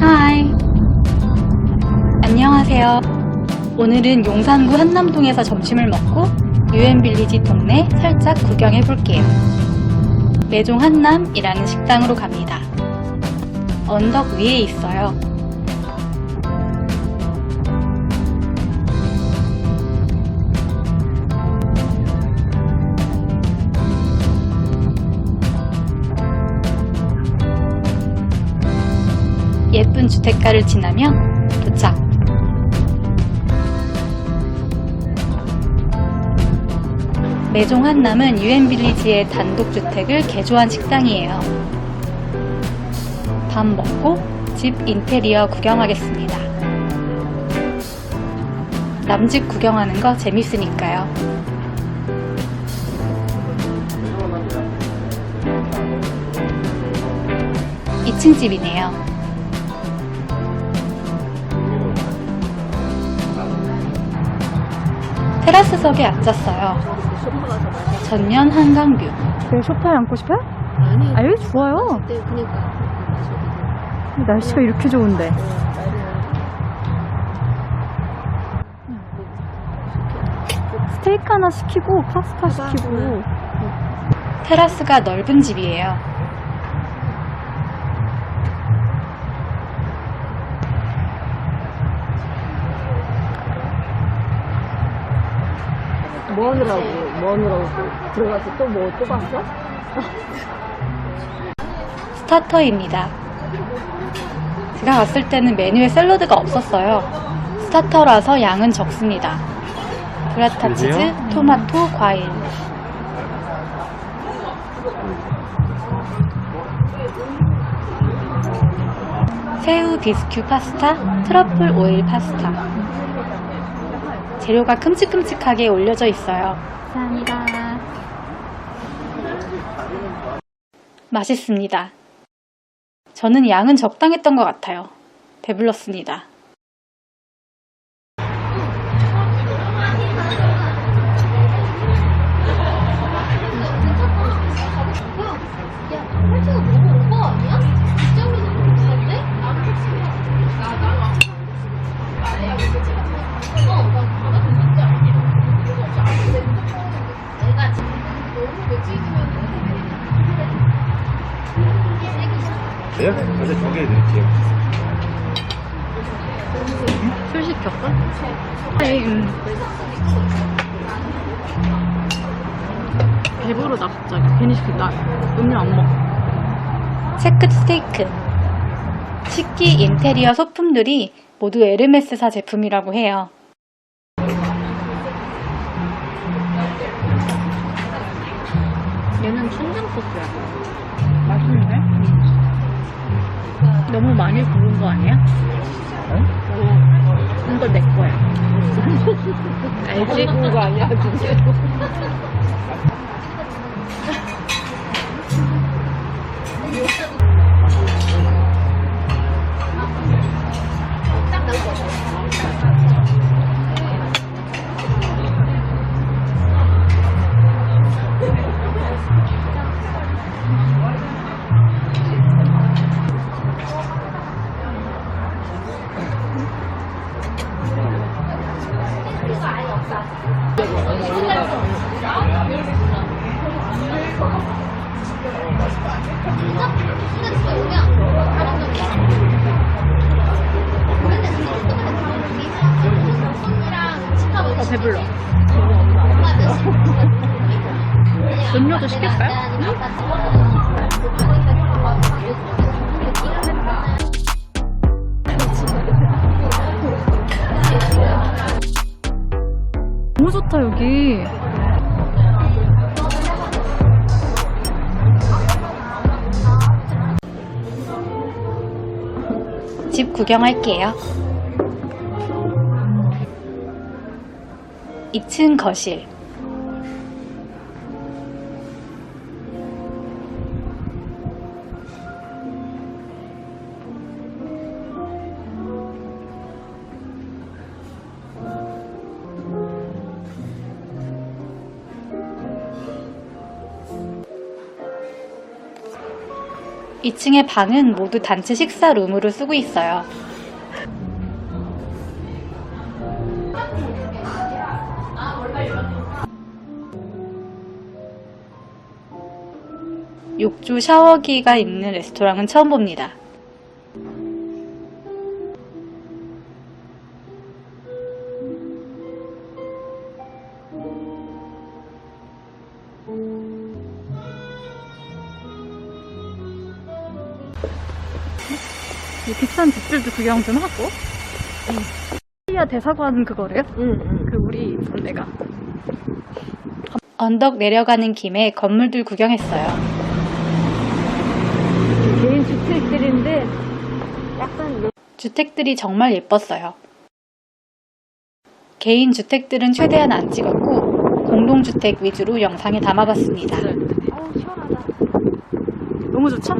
하이. 안녕하세요. 오늘은 용산구 한남동에서 점심을 먹고 유엔빌리지 동네 살짝 구경해 볼게요. 매종 한남이라는 식당으로 갑니다. 언덕 위에 있어요. 주택가를 지나며 도착. 매종 한남은 유엔빌리지의 단독주택을 개조한 식당이에요. 밥 먹고 집 인테리어 구경하겠습니다. 남집 구경하는 거 재밌으니까요. 이층 집이네요. 테라스석에 앉았어요. 전년 한강뷰. 내 소파에 앉고 싶어요? 아니, 아, 여기 좋아요. 네, 그니까. 날씨가 이렇게 좋은데. 스테이크 하나 시키고 파스타 시키고. 테라스가 넓은 집이에요. 뭐 하느라고, 뭐 하느라고 들어가서 또 뭐 또 봤어? 스타터입니다. 제가 갔을 때는 메뉴에 샐러드가 없었어요. 스타터라서 양은 적습니다. 브라타 치즈? 토마토, 과일. 새우 비스큐 파스타, 트러플 오일 파스타. 재료가 큼직큼직하게 올려져 있어요. 감사합니다. 맛있습니다. 저는 양은 적당했던 것 같아요. 배불렀습니다. 찍으면 네? 어제 두개 드릴게요. 술 시켰어? 아니, 음. 배부르다, 갑자기. 괜히 시켰다. 음료 안 먹어. 체크 스테이크. 식기 인테리어 소품들이 모두 에르메스사 제품이라고 해요. 소스야. 맛있는데? 너무 많이 부른 거 아니야? 이거 내 거야. 알지? 그거 아니야, 진짜. 어, 배불러. 음료도 시킬까요? 너무 좋다, 여기. 집 구경할게요. 2층 거실. 2층의 방은 모두 단체 식사 룸으로 쓰고 있어요. 욕조 샤워기가 있는 레스토랑은 처음 봅니다. 이 비싼 집들도 구경 좀 하고. 이야 대사관 그거래요? 응, 응. 그 우리 데가 언덕 내려가는 김에 건물들 구경했어요. 개인 주택들인데 약간 내 주택들이 정말 예뻤어요. 개인 주택들은 최대한 안 찍었고 공동주택 위주로 영상에 담아봤습니다. 어, 시원하다. 너무 좋죠?